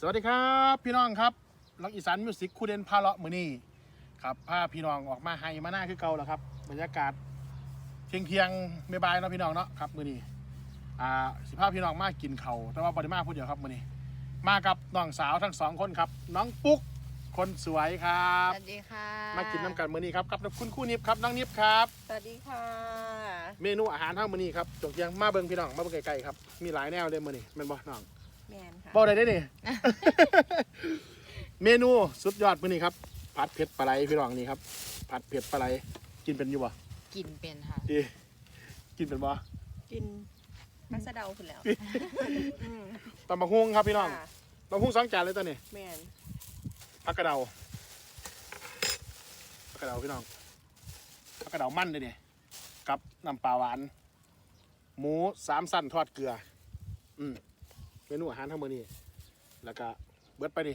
สวัสดีครับพี่น้องครับลักอีสานมิวสิกคูเดนพาเลาะมือนี่ครับพาพี่น้องออกมาให้มาหน้าคือเก่าแล้วครับบรรยากาศเที่ยงเที่ยงๆบายๆเนาะพี่น้องเนาะครับมือนี้อ่าสิพาพี่น้องมากินเขาวแต่ว่าบริมาพูดเดียวครับมือนี้มากับน้องสาวทั้งสองคนครับน้องปุ๊กคนสวยครัสบวัสดีค่ะ มากินน้ำกันมือนี้ครับกับคุณคู่นิบครับน้องนิบครับ สวัสดีค่ะ เมนูอาหารเท่ามือนี้ครับจกเที่ยังมาเบิ่งพี่น้องมาเบิ่งไกลๆครับมีหลายแนวเลยมือนี้แมันบ่น้อง แมนค่ะบอกได้ได้นี่ เมนูสุดยอดมื้อนี้ครับผัดเผ็ดปลาไหลพี่น้องนี่ครับผัดเผ็ดปลาไหลกินเป็นอยู่บ่กินเป็นค่ะ ดีกินเป็นบ่กินมัสะเดาคุณแล้วตำบักฮุ่งครับพี่น้องค่ะตำบักฮุ่งสองจานเลยตัวนี้แมนผักกระเดาผักกระเดาพี่น้องผักกระเดามั่นเลยนี่กับน้ำปลาหวาน หมูสามสั้นทอดเกลือ อืม เมนูอาหารทั้งมื้อนี้แล้วก็เบิดไปดิ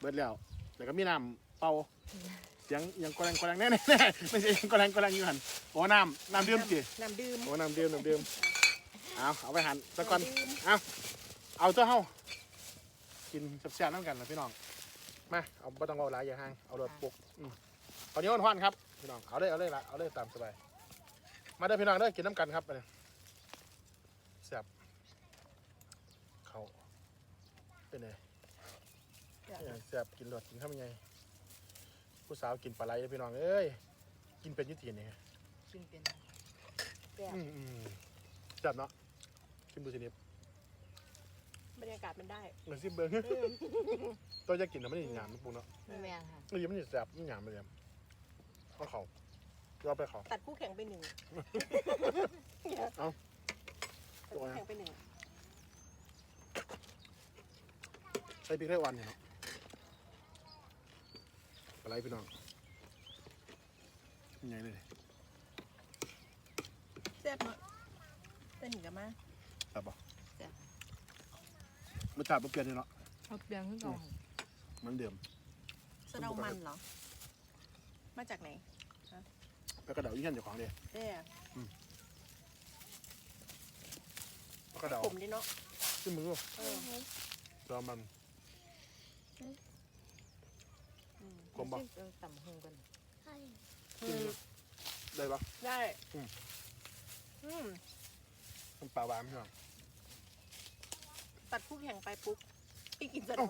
เบิดแล้ว แล้วก็มีน้ำเปล่าเสียงยังกระแรงกระแรงแน่แน่ๆไม่ใช่ยังกระแรงกระแรงอยู่หันโอ้น้ำน้ำดื่มสิน้ำดื่มโอ้น้ำดื่มน้ำดื่มเอาเอาไปหันซะก่อนน้ำดื่มเอาเอาเจ้าเฮากินแซ่บๆน้ำกันนะพี่น้องมาเอาไม่ต้องเอาหลายอย่าห่างเอารถปุกอืมเอาเนี้วันๆครับพี่น้องเอาเลยเอาเลยละเอาเลยตามสบายมาเด้อพี่น้องเด้อกินน้ำกันครับไปเลยแซ่บเขา เป็นไงแซ่บกินรสกินข้าวมันไงผู้สาวกินปลาไหลเด้อพี่น้องเอ้ยกินเป็นอยุตินี่กินเป็นแซ่บอืมอืมจัดเนาะชิมดูสินิบบรรยากาศมันได้เหมือนซิมเบิร์ตัวจะกินแต่ไม่ได้หยามนะปูเนาะไม่แมนค่ะไม่ยิ้มไม่แสบไม่หยามไปเลยเอาเขาเราไปเขาตัดคู่แข่งไปหนึ่งเอาตัดคู่แข่งไปหนึ่ง ใส่พริกไทยวันเนี่ยเนาะอะไรพี่น้องยังไงเลยแซ่บเนาะแต่หนึ่งกับมาครับบ่แซ่บรสชาติบ่เปลี่ยนเลยเนาะเอาเปลียงขึ้นก่อนเหมันเดิมสะเดามันเหรอ มาจากไหนแล้วก็เดายี่ห้อเจ้าของเดียแซ่แล้วก็เดาผมดิเนาะขึ้นมือเออจอมันอืม กลมบ่เออต่ำหงกันขึ้นมือได้ปะ ได้ อืม อืม มันปลาหวานพี่น้อง ตัดคู่แข่งไปปุ๊บพี่กินสะเดา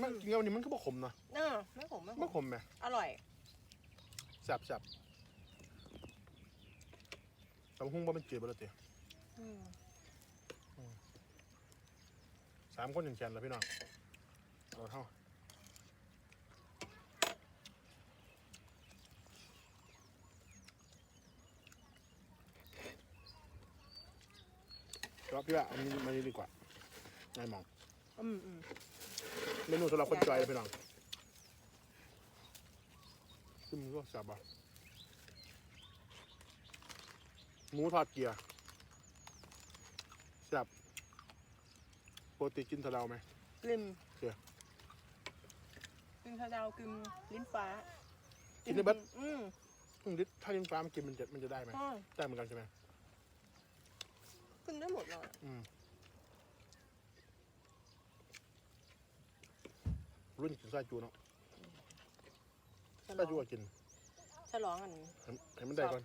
มันกินกับอันนี้มันก็บ่ขมเนาะเออไม่ขมไม่บ่ขขมมไหมอร่อย แซ่บแซ่บตำหุ้งบ่เป็นเกลือบ่ละเตี้ยอืมสามคนอย่างแขนแล้วพี่น้อง เอาเท่าก็พี่ว่าอันนี้มันนี้ดีกว่าง่ายมองอืมอืมเมนูสำหรับคนจอยเลยพี่น้องซึ่งมันก็แซ่บอะหมูทอดเกียร์แซ่บปกติกินสะเดาไหมกลิ่นเชื่อกลิ่ นสะเดากลิ่นลิ้นฟ้ากินได้เบิด อืมอืมถ้าลิ้นฟ้ามันกินมันจะมันจะได้ไหมอ๋อได้เหมือนกันใช่ไหมกินได้หมดเลยอืมรุ่นกินไส้จูเนาะฉลไส้องจูก็กินฉลองอันเห็นเห็นมันได้ก่อน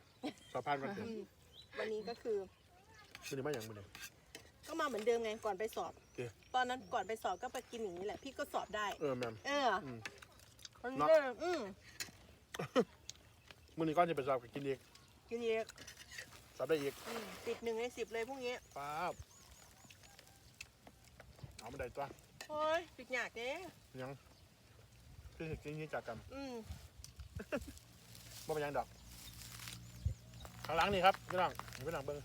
สอบผ่านก่อนเถอือะมวันนี้ก็คือ มันนี่มาอย่างมันเลยก็มาเหมือนเดิมไงก่อนไปสอบ โอเคตอนนั้นก่อนไปสอบก็ไปกินอย่างนี้แหละ พี่ก็สอบได้ เออแมม เอออืมวันนี้เนาะก็อืมมันนี่ก้อนจะไปสอบกับกินอีกกินเยอะสอบได้อีกอืมติดหนึ่งในสิบเลยพวกนี้ป้าบเอาไม่ได้ตัวโอ้ยปิดหยากเด้ยังคือเห็นกินนี้จากกันอืมบ่เป็นหยังดอกข้างหลังนี่ครับพี่น้องนี่พี่น้องเบิ้ง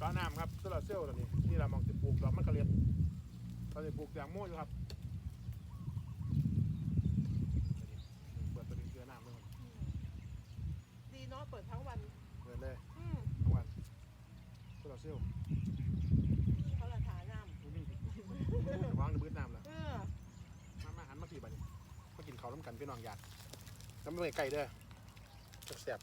ก้อนน้ำครับโซลาร์เซลล์ตัวนี้นี่เรามองจะปลูกดอกมะกะเรียนตอนนี้ปลูกแตงโมอยู่ครับเปิดตัวนี้เกลือน้ำเลยครับดีเนาะเปิดทั้งวันเปิดเลยอืมทั้งวันโซลาร์เซลล์เขาละทาน้นี่นี่วางในบื้อน้ำแล้วำเออมามาหันมาสี่บาทนี่มากินข้าวน้ำกันพี่น้องอยากแล้วไม่ไปไกลเด้อแซ่บ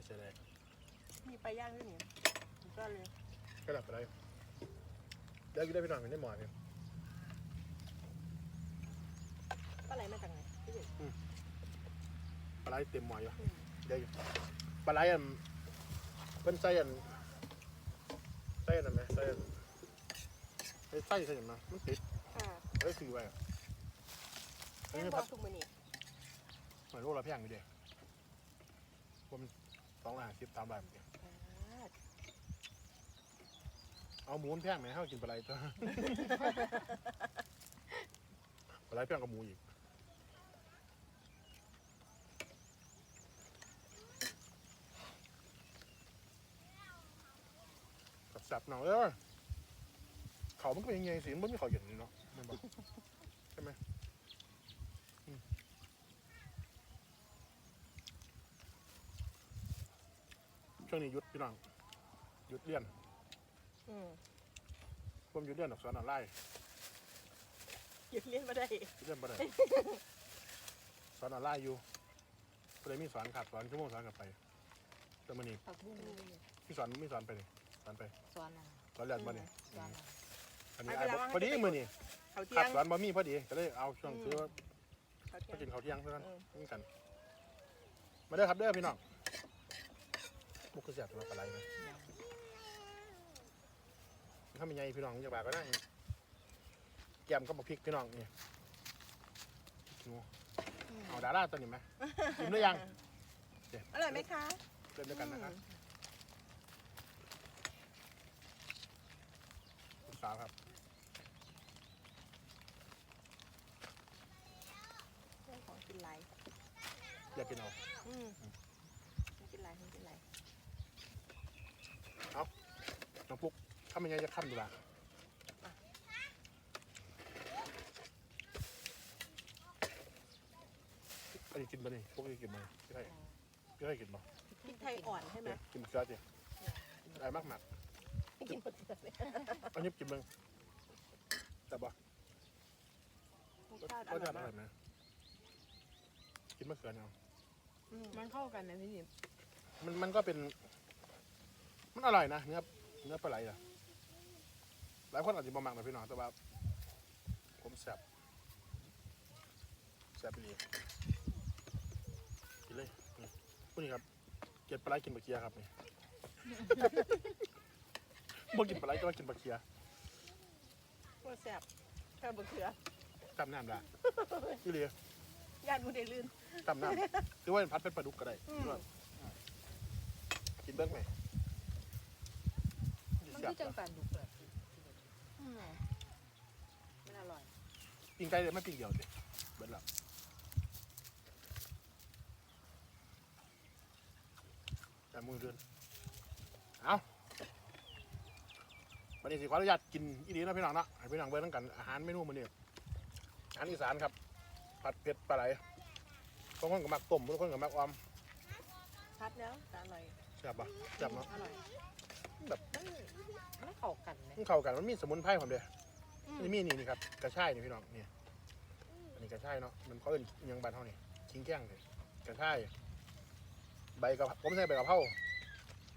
ๆเสียดายเสียดายมีไปลาย่างด้วยนี่สุดยอดเลยก็หลับไปได้เดี๋ยวกินได้พี่น้องกินได้หมอเนี่ยปลาไหลมาจากไหนพี่เด็กปลาไหลเต็มหมออยู่เดี๋ยวปลาไหลอันเป็นไส้อันไส้อันนั้นไหมไส้อันไส้ไส้ใส่ยังไงมันติดค่ะเอ้ยคือไว้อะอันแม่นี้บพัอดกทุกมือนี่เหมือนโลละแพงอยู่เดียวผม สองร้อยห้าสิบสามร้อยเหมือนกันเอาหมูมันแพงไหมให้เรากินปลาไหลตัว ปลาไหลแพงกว่าหมูอีกสับๆหน่อยเออเขามันก็เป็นยังไงสิมันไม่มีเขาเห็นนี่เนาะใช่ไหม ช่วงนี้หยุดพี่น้องหยุดเรียนอืมผมหยุดเรียนอักษรออนไลน์หยุดเรียนมาได้ หยุดเรียนบ่ได้ สอนออนไลน์อยู่ก็เลยมีสอนขาดสอนชั่วโมงสอนกลับไปแต่มื่อนี้ผักบุ้งมีสอนมีสอนไปนี่สอนไปสวนอะสอนเรียนบ่นี่สวนอะอันนี้อ้ายบอกพอดีมื่อนี้เขาเที่ขาดยงสอนบ่มีพอดีก็เลยเอาช่วงซื้อว่าเขาเที่ยก็งกินข้าวเที่ยงเท่านั้นเออนี่กัน มาเด้อครับเด้อพี่น้อง มุกคือเสียบสำหรับอะไรนะถ้ามีไงพี่น้องอยากบากก็ได้แกมก็บอกพริกพี่น้องนี่หนูเอาดาราตัวนี้ไหมกินหรือยังอร่อยไหมคะเริ่มด้วยกันนะครับคุณสาวครับเรื่องของกินไรอยากกินเอาอืมกินไรกินไร น้ องปุ๊กทำยังไงจะขั้นดูล่ะอันนี้กินมานี่พวกนี้กินมาพี่ให้พี่ให้กินมาพริกไทยอ่อนใช่ไหมเนี่ยกินเสื้อจีอะไรมากมากไม่กินหมดเลยๆอันนี้กินมึงแต่บ่รสชาติอก็ร่จะอยอมาร่กอยไหมกินมะเขือเนี่ยเอาอืมมันเข้ากันไหมพี่หนิมมันมันก็เป็น มันอร่อยนะเนื้อเนื้อปลาไหลอะ หลายคนอาจจะบ่มักนะพี่น้องแต่ว่า ผมแซ่บแซ่บไปเลยกินเลยนี่พวกนี้ครับ เกล็ดปลาไหลกินบะเคียครับนี่ บ่กินปลาไหลก็ว่ากินบะเคียว่าแซ่บแค่บะเขือตำน้ำละพี่เลยญาติมูเดลื่น ตำน้ำหรือว่าพัดเป็นปลาดุกก็ได้อืมด้วยกินเบิ้งไหมมันแซ่บคือจังจ้ะแปนดุกเลย อืมมันอร่อย ปิ้งไก่เลยไม่ปิ้งเดียวเดียวเบิ้ลละแต่มือเดือนเอาวันนี้สิขออนุญาตกินอีดีนะพี่น้องเนาะให้พี่น้องเบิ้งต้องกันอาหารเมนูมื้อนี้อาหารอีสานครับ ผัดเผ็ดปลาไหลบางคนก็มักต้มบางคนก็มักออมพัดแล้วแต่อร่อยแซ่บปะแซ่บเนาะอร่อย มันเข้ากันไหมมันเข้ากันมันมีสมุนไพรผมเดียอืมนี่มีนี่นี่ครับกระชายนี่พี่น้องนี่อันนี้กระชายเนาะมันเขาเอิ้นอิหยังบานเท่านี่ขิงแกงเลยกระชายใบกะเพราผมใส่ใบกะเพรา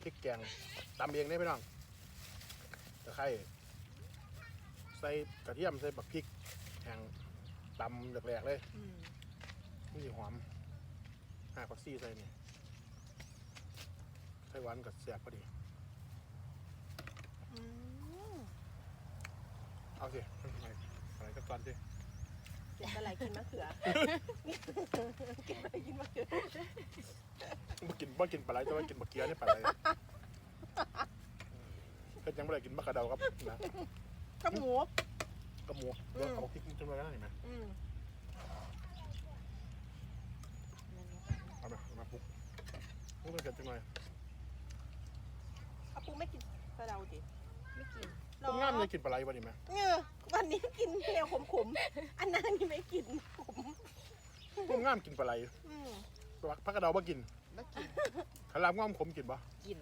พริกแกงตำเองเนี่ยพี่น้องตะไคร้ใส่กระเทียมใส่บักพริกแห้งตำแหลกๆเลยอืมนี่สิหอมห้าผักซี่ใส่นี่ใส่หวานกับแซ่บพอดีอืม เอาสิอะไรอะไรก็ตอนสิกินปลาไหลกินมะเขือ กินปลาไหลกินมะเขือบ่กินบ่กินปลาไหลแต่ว่ากินบักเกียนี่ปลาไหลเพิ่นยังไม่ได้กินมะกระเดาครับนะกับหมูกับหมูเดี๋ยวเอาพริกจนไว้ได้ไหมอืมเอามาเอามาปุ๊บปุ๊บเป็นเผ็ดจังเลยอาปูไม่กินปลาเดาดิ ไม่กินหรอปุ๊บงามเลยกินปลาไหลบ่ดีไหมเออวันนี้กินแนวขมๆ อันนั้นนี่ไม่กินขมปุ๊บงามกินปลาไหลอืมพักกระเดาบ่กินไม่กินขลามงามขมกินบ่กิน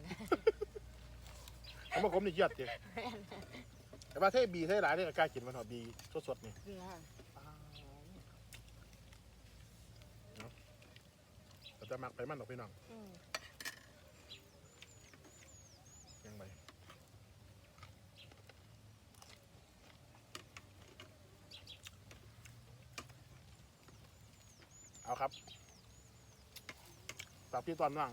คำว่าขมนี่เยียดจีแต่ว่าเทบีเทหลายเนี่ยกล้ากินมันหอบีสดๆนี่เกลือแต่จะมักไปมันดอกพี่น้องอืมยังไง ครับฝากพี่ตอนว่าง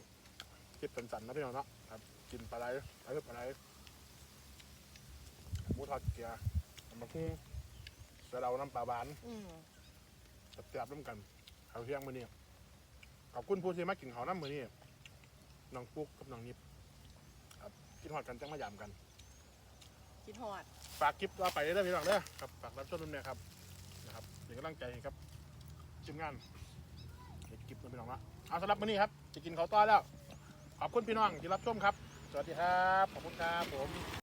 คิดเป็นสันนะพี่น้องเนาะครับ กินปลาไหลปลาไหลปลาไหลหมูทอดเกี๊ยวน้ำมันคุ้งเสือเราน้ำปลาบานอืมแซ่บๆร่วมกันข้าวเที่ยงมื้อนี้ขอบคุณผู้ที่มากินข้าวน้ำมื้อนี้น้องปุ๊กกับน้องนิบครับกินหอดกันจังมายามกันคิดฮอดฝากคลิปต่อไปเด้อพี่น้องเด้อครับฝากรับชมด้วยนะครับนะครับเป็นกำลังใจให้ครับทีมงานเด็ก คลิปนพี่น้องละเอาสำหรับมื้อนี้ครับจะกินข้าวต้อแล้ว ขอบคุณพี่น้องที่รับชมครับ สวัสดีครับ ขอบคุณครับผม